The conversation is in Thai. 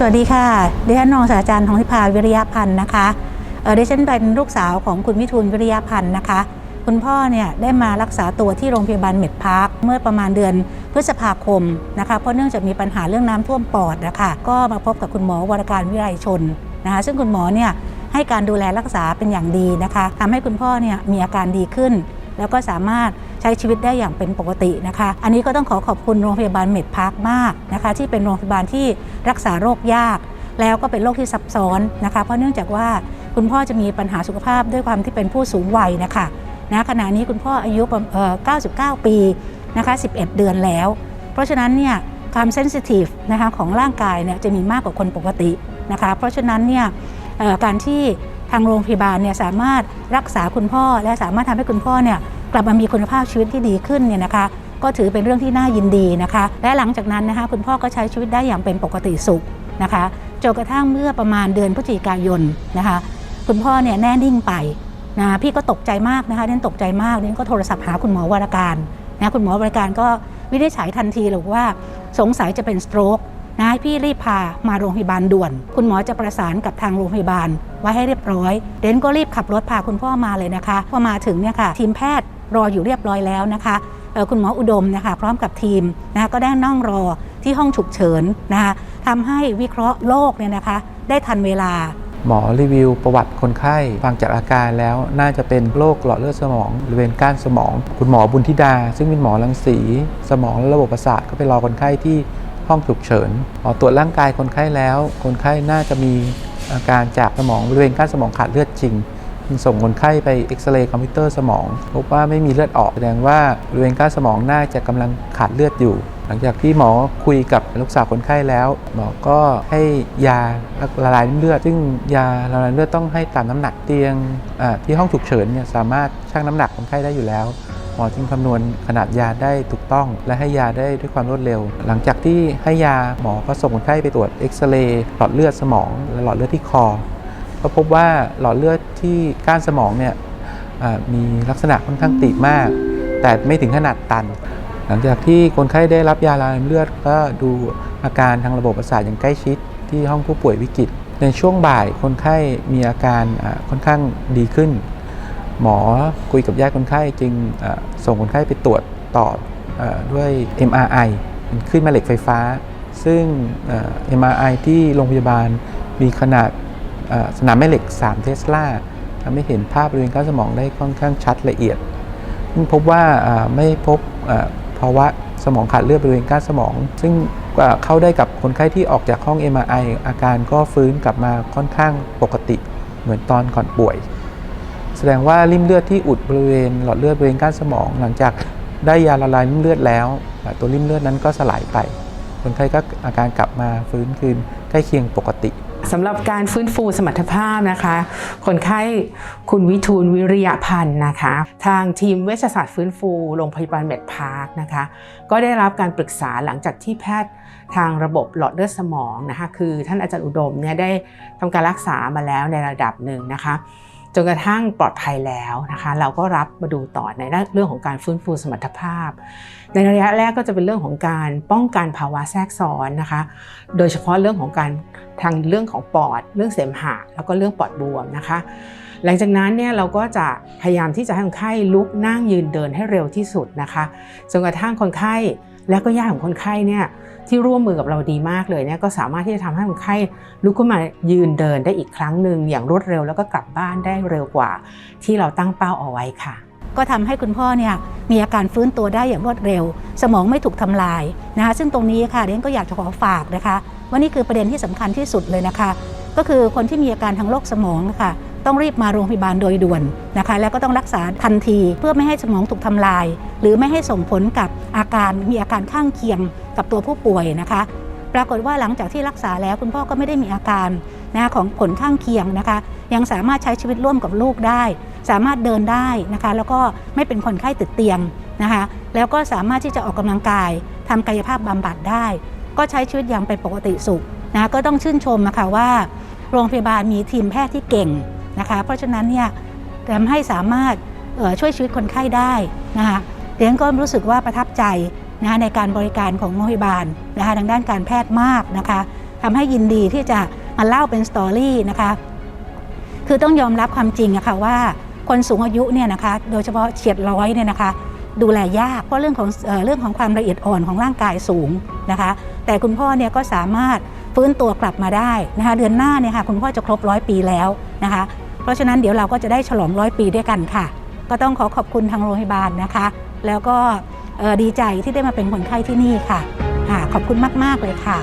สวัสดีค่ะ ดิฉันรองศาสตราจารย์ทองทิพาวิริยพันธ์นะคะเดิฉันเป็นลูกสาวของคุณวิทูลวิริยพันธ์นะคะ คุณพ่อเนี่ยได้มารักษาตัวที่โรงพยาบาลเม็ดพาร์คเมื่อประมาณเดือนพฤษภาคมนะคะ เพราะเนื่องจากมีปัญหาเรื่องน้ำท่วมปอดนะคะ ก็มาพบกับคุณหมอวรการวิไลชนนะคะ ซึ่งคุณหมอเนี่ยให้การดูแลรักษาเป็นอย่างดีนะคะทำให้คุณพ่อเนี่ยมีอาการดีขึ้น แล้วก็สามารถ ช้ชีวิตได้อย่างเป็นปกตินะคะ อันนี้ก็ต้องขอขอบคุณโรงพยาบาลเมดพาร์คมากนะคะที่เป็นโรงพยาบาลที่รักษาโรคยาก แล้วก็เป็นโรคที่ซับซ้อนนะคะเพราะเนื่องจากว่าคุณพ่อจะมีปัญหาสุขภาพด้วยความที่เป็นผู้สูงวัยนะคะนะขณะนี้คุณพ่ออายุ 99 ปีนะคะ 11 เดือนแล้ว เพราะฉะนั้นเนี่ยความเซนซิทีฟนะคะของร่างกายเนี่ยจะมีมากกว่าคนปกตินะคะ เพราะฉะนั้นเนี่ยการที่ทางโรงพยาบาลเนี่ยสามารถรักษาคุณพ่อและสามารถทำให้คุณพ่อเนี่ย กลับมามีคุณภาพชีวิตที่ดีขึ้นเนี่ยนะคะก็ถือเป็นเรื่องที่น่ายินดีนะคะ และหลังจากนั้นนะคะคุณพ่อก็ใช้ชีวิตได้อย่างเป็นปกติสุขนะคะจนกระทั่งเมื่อประมาณเดือนพฤศจิกายนนะคะ คุณพ่อเนี่ยแน่นิ่งไปนะพี่ก็ตกใจมากนะคะเน้นตกใจมากเน้นก็โทรศัพท์หาคุณหมอวรการนะคุณหมอวรการก็วินิจฉัยทันทีเลยว่าสงสัยจะเป็นสโตรกนะให้พี่รีบพามาโรงพยาบาลด่วน คุณหมอจะประสานกับทางโรงพยาบาลไว้ให้เรียบร้อย เดนก็รีบขับรถพาคุณพ่อมาเลยนะคะ พอมาถึงเนี่ยค่ะ ทีมแพทย์ รออยู่เรียบร้อยแล้วนะคะคุณหมออุดมนะคะพร้อมกับทีมนะคะก็ได้นั่งรอที่ห้องฉุกเฉินนะคะทำให้วิเคราะห์โรคเนี่ยนะคะได้ทันเวลา หมอรีวิวประวัติคนไข้ฟังจากอาการแล้วน่าจะเป็นโรคหลอดเลือดสมองบริเวณก้านสมอง คุณหมอบุญธิดา ซึ่งเป็นหมอรังสี สมองและระบบประสาทก็ไปรอคนไข้ที่ห้องฉุกเฉินหมอตรวจร่างกายคนไข้แล้ว คนไข้น่าจะมีอาการจากสมองบริเวณก้านสมองขาดเลือดจริง ส่งคนไข้ไปเอ็กซเรย์คอมพิวเตอร์สมอง พบว่าไม่มีเลือดออกแสดงว่าบริเวณก้านสมองน่าจะกำลังขาดเลือดอยู่ หลังจากที่หมอคุยกับลูกสาวคนไข้แล้วหมอก็ให้ยาละลายเลือด ซึ่งยาละลายเลือดต้องให้ตามน้ำหนักเตียงที่ห้องฉุกเฉินเนี่ยสามารถชั่งน้ำหนักคนไข้ได้อยู่แล้วหมอจึงคำนวณขนาดยาได้ถูกต้อง และให้ยาได้ด้วยความรวดเร็ว หลังจากที่ให้ยาหมอก็ส่งคนไข้ไปตรวจเอ็กซเรย์หลอดเลือดสมอง และหลอดเลือดที่คอ ก็พบว่าหลอดเลือดที่ก้านสมองเนี่ยมีลักษณะค่อนข้างตีบมาก แต่ไม่ถึงขนาดตัน หลังจากที่คนไข้ได้รับยาละลายเลือดก็ดูอาการทางระบบประสาทอย่างใกล้ชิดที่ห้องผู้ป่วยวิกฤต ในช่วงบ่ายคนไข้มีอาการค่อนข้างดีขึ้น หมอคุยกับญาติคนไข้จึงส่งคนไข้ไปตรวจต่ออด้วย MRI เป็นคลื่นแม่เหล็กไฟฟ้า ซึ่ง MRI ที่โรงพยาบาลมีขนาด สนามแม่เหล็ก 3 เทสลาทำให้เห็นภาพบริเวณก้านสมองได้ค่อนข้างชัดละเอียดซึ่งพบว่าไม่พบอ่าภาวะสมองขาดเลือดบริเวณก้านสมอง ซึ่งเข้าได้กับคนไข้ที่ออกจากห้อง MRI อาการก็ฟื้นกลับมาค่อนข้างปกติเหมือนตอนก่อนป่วย แสดงว่าริ่มเลือดที่อุดบริเวณหลอดเลือดบริเวณก้านสมอง หลังจากได้ยาละลายริ่มเลือดแล้ว ตัวริ่มเลือดนั้นก็สลายไป คนไข้ก็อาการกลับมาฟื้นคืนใกล้เคียงปกติ สำหรับการฟื้นฟูสมรรถภาพนะคะ คนไข้คุณวิทูลวิริยพันธ์นะคะ ทางทีมเวชศาสตร์ฟื้นฟูโรงพยาบาลเมดพาร์คนะคะ ก็ได้รับการปรึกษาหลังจากที่แพทย์ทางระบบหลอดเลือดสมองนะคะ คือท่านอาจารย์อุดมเนี่ยได้ทำการรักษามาแล้วในระดับหนึ่งนะคะ จนกระทั่งปลอดภัยแล้วนะคะเราก็รับมาดูต่อในเรื่องของการฟื้นฟูสมรรถภาพ ในระยะแรกก็จะเป็นเรื่องของการป้องกันภาวะแทรกซ้อนนะคะ โดยเฉพาะเรื่องของการทางเรื่องของปอด เรื่องเสมหะแล้วก็เรื่องปอดบวมนะคะ หลังจากนั้นเนี่ยเราก็จะพยายามที่จะให้คนไข้ลุกนั่งยืนเดินให้เร็วที่สุดนะคะจนกระทั่งคนไข้และก็ญาติของคนไข้เนี่ย ที่ร่วมมือกับเราดีมากเลยเนี่ยก็สามารถที่จะทำให้คนไข้ลุกขึ้นมายืนเดินได้อีกครั้งหนึ่งอย่างรวดเร็วแล้วก็กลับบ้านได้เร็วกว่า ที่เราตั้งเป้าเอาไว้ค่ะ ก็ทำให้คุณพ่อเนี่ยมีอาการฟื้นตัวได้อย่างรวดเร็ว สมองไม่ถูกทำลายนะคะซึ่งตรงนี้ค่ะเรนก็อยากจะขอฝากนะคะว่านี่คือประเด็นที่สำคัญที่สุดเลยนะคะ ก็คือคนที่มีอาการทางโรคสมองนะคะ ต้องรีบมาโรงพยาบาลโดยด่วนนะคะ แล้วก็ต้องรักษาทันทีเพื่อไม่ให้สมองถูกทำลาย หรือไม่ให้ส่งผลกับอาการมีอาการข้างเคียงกับตัวผู้ป่วยนะคะ ปรากฏว่าหลังจากที่รักษาแล้วคุณพ่อก็ไม่ได้มีอาการนะของผลข้างเคียงนะคะ ยังสามารถใช้ชีวิตร่วมกับลูกได้ สามารถเดินได้นะคะ แล้วก็ไม่เป็นคนไข้ติดเตียงนะคะ แล้วก็สามารถที่จะออกกำลังกายทำกายภาพบำบัดได้ ก็ใช้ชีวิตอย่างเป็นปกติสุขนะก็ต้องชื่นชมนะคะว่า โรงพยาบาลมีทีมแพทย์ที่เก่ง นะคะ เพราะฉะนั้นเนี่ยทำให้สามารถช่วยชีวิตคนไข้ได้นะคะเรียนก็รู้สึกว่าประทับใจนะคะในการบริการของโรงพยาบาลนะคะทางด้านการแพทย์มากนะคะทำให้ยินดีที่จะมาเล่าเป็นสตอรี่นะคะคือต้องยอมรับความจริงอะค่ะว่าคนสูงอายุเนี่ยนะคะโดยเฉพาะเฉียดร้อยเนี่ยนะคะดูแลยากเพราะเรื่องของเออเรื่องของความละเอียดอ่อนของร่างกายสูงนะคะ แต่คุณพ่อเนี่ยก็สามารถฟื้นตัวกลับมาได้นะคะ เดือนหน้าเนี่ยค่ะคุณพ่อจะครบร้อยปีแล้วนะคะ ราะฉะนั้นเดี๋ยวเราก็จะได้ฉลองร้อยปีด้วยกันค่ะ ก็ต้องขอขอบคุณทางโรงพยาบาลนะคะ แล้วก็ดีใจที่ได้มาเป็นคนไข้ที่นี่ค่ะอ่าขอบคุณมาก ๆ เลยค่ะ